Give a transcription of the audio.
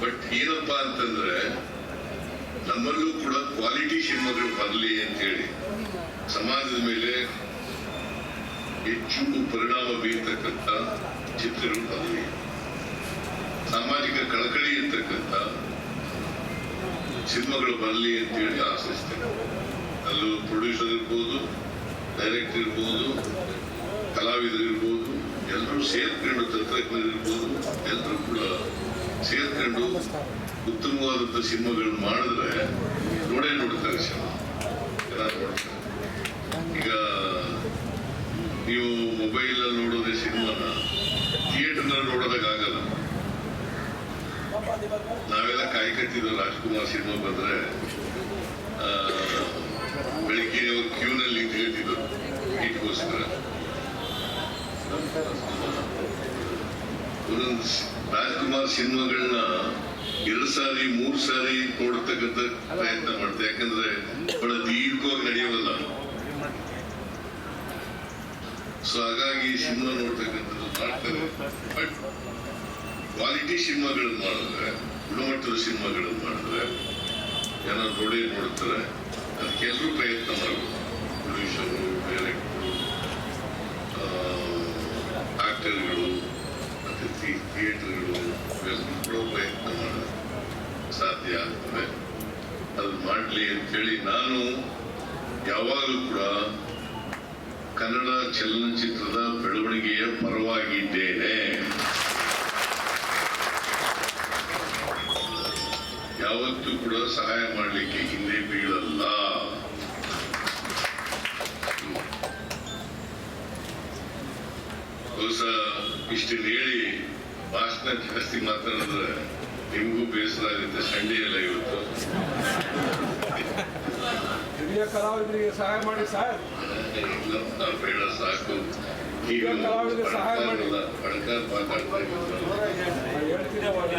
But ಏನಪ್ಪಾ ಅಂತಂದ್ರೆ, ನಮ್ಮಲ್ಲೂ ಕೂಡ ಕ್ವಾಲಿಟಿ ಸಿನಿಮಾಗಳು ಬರಲಿ ಅಂತ ಹೇಳಿ ಸಮಾಜದ ಮೇಲೆ ಹೆಚ್ಚು ಪರಿಣಾಮ ಬೀರ್ತಕ್ಕಂಥ ಚಿತ್ರಗಳು ಬರಲಿ. ಸಾಮಾಜಿಕ ಕಳಕಳಿ ಇರ್ತಕ್ಕಂಥ ಸಿನಿಮಾಗಳು ಬರಲಿ ಅಂತ ಹೇಳಿ ಆಶಿಸ್ತೇನೆ. ಅಲ್ಲೂ ಪ್ರೊಡ್ಯೂಸರ್ ಇರ್ಬೋದು ಡೈರೆಕ್ಟರ್ ಇರ್ಬೋದು, ಕಲಾವಿದರು ಇರ್ಬೋದು, ಎಲ್ಲರೂ ಸೇರ್ಕೊಂಡು ತಂತ್ರಜ್ಞರು ಇರ್ಬೋದು, ಎಲ್ಲರೂ ಕೂಡ ಸೇರ್ಕೊಂಡು ಉತ್ತಮವಾದಂಥ ಸಿನಿಮಾಗಳನ್ನ ಮಾಡಿದ್ರೆ ನೋಡೇ ನೋಡ್ತಾರೆ ನೋಡ್ತಾರೆ. ಈಗ ನೀವು ಮೊಬೈಲ್ ಅಲ್ಲಿ ನೋಡೋದೇ ಸಿನಿಮಾನ, ಥಿಯೇಟರ್ನಲ್ಲಿ ನೋಡೋದಕ್ಕಾಗಲ್ಲ ನಾವೆಲ್ಲ ಕಾಯ್ಕತ್ತಿದ್ವು ರಾಜ್ಕುಮಾರ್ ಸಿನಿಮಾ ಬಂದ್ರೆ ಬೆಳಿಗ್ಗೆ ಅವ್ರು ಕ್ಯೂನಲ್ಲಿ ನಿಂತ್ಕೊಳ್ತಿದ್ರು ಇಟ್ಕೋಸ್ಕರ ಒಂದೊಂದು ರಾಜ್ಕುಮಾರ್ ಸಿನಿಮಾಗಳನ್ನ ಎರಡು ಸಾರಿ, ಮೂರು ಸಾರಿ ನೋಡ್ತಕ್ಕಂಥ ಪ್ರಯತ್ನ ಮಾಡ್ತಾರೆ ಯಾಕಂದ್ರೆ ಬಹಳ ದೀರ್ಘವಾಗಿ ನಡೆಯೋಲ್ಲ ಸೊ ಹಾಗಾಗಿ ಸಿನಿಮಾ ನೋಡ್ತಕ್ಕಂಥದ್ದು ಮಾಡ್ತಾರೆ. ಬಟ್ ಕ್ವಾಲಿಟಿ ಸಿನಿಮಾಗಳನ್ನ ಮಾಡಿದ್ರೆ, ಗುಣಮಟ್ಟದ ಸಿನಿಮಾಗಳನ್ನ ಮಾಡಿದ್ರೆ ಜನ ನೋಡಿ ನೋಡ್ತಾರೆ ಅದಕ್ಕೆಲ್ಲರೂ ಪ್ರಯತ್ನ ಮಾಡಬೇಕು ಪ್ರೊಡ್ಯೂಸರು ಡೈರೆಕ್ಟರು ಆಕ್ಟರ್ಗಳು ಥಿಯೇಟರ್ಗಳು ಇವೆಲ್ಲರೂ ಕೂಡ ಪ್ರಯತ್ನ ಮಾಡಿದ್ರೆ ಸಾಧ್ಯ ಆಗ್ತದೆ ಅದು ಮಾಡಲಿ ಅಂತೇಳಿ ನಾನು ಯಾವಾಗಲೂ ಕೂಡ ಕನ್ನಡ ಚಲನಚಿತ್ರದ ಬೆಳವಣಿಗೆಯ ಪರವಾಗಿದ್ದೇನೆ ಯಾವತ್ತೂ ಕೂಡ ಸಹಾಯ ಮಾಡಲಿಕ್ಕೆ ಹಿಂದೆ ಬೀಳಲ್ಲ. ಬಹುಶಃ ಇಷ್ಟನ್ನು ಹೇಳಿ. ಭಾಷಣ ಜಾಸ್ತಿ ಮಾತಾಡಿದ್ರೆ ನಿಮಗೂ ಬೇಸರ ಆಗುತ್ತೆ ಸಂಡೇ ಎಲ್ಲ ಇವತ್ತು. ಹಿರಿಯ ಕಲಾವಿದರಿಗೆ ಸಹಾಯ ಮಾಡಿ ಸರ್. ಇಲ್ಲ, ನಾವು ಬೇಡ ಸಾಕು. ಕಲಾವಿದರಿಗೆ ಸಹಾಯ ಮಾಡಿ. ಬಡಕ ಮಾತಾಡ್ತಾ ಅವಾಗ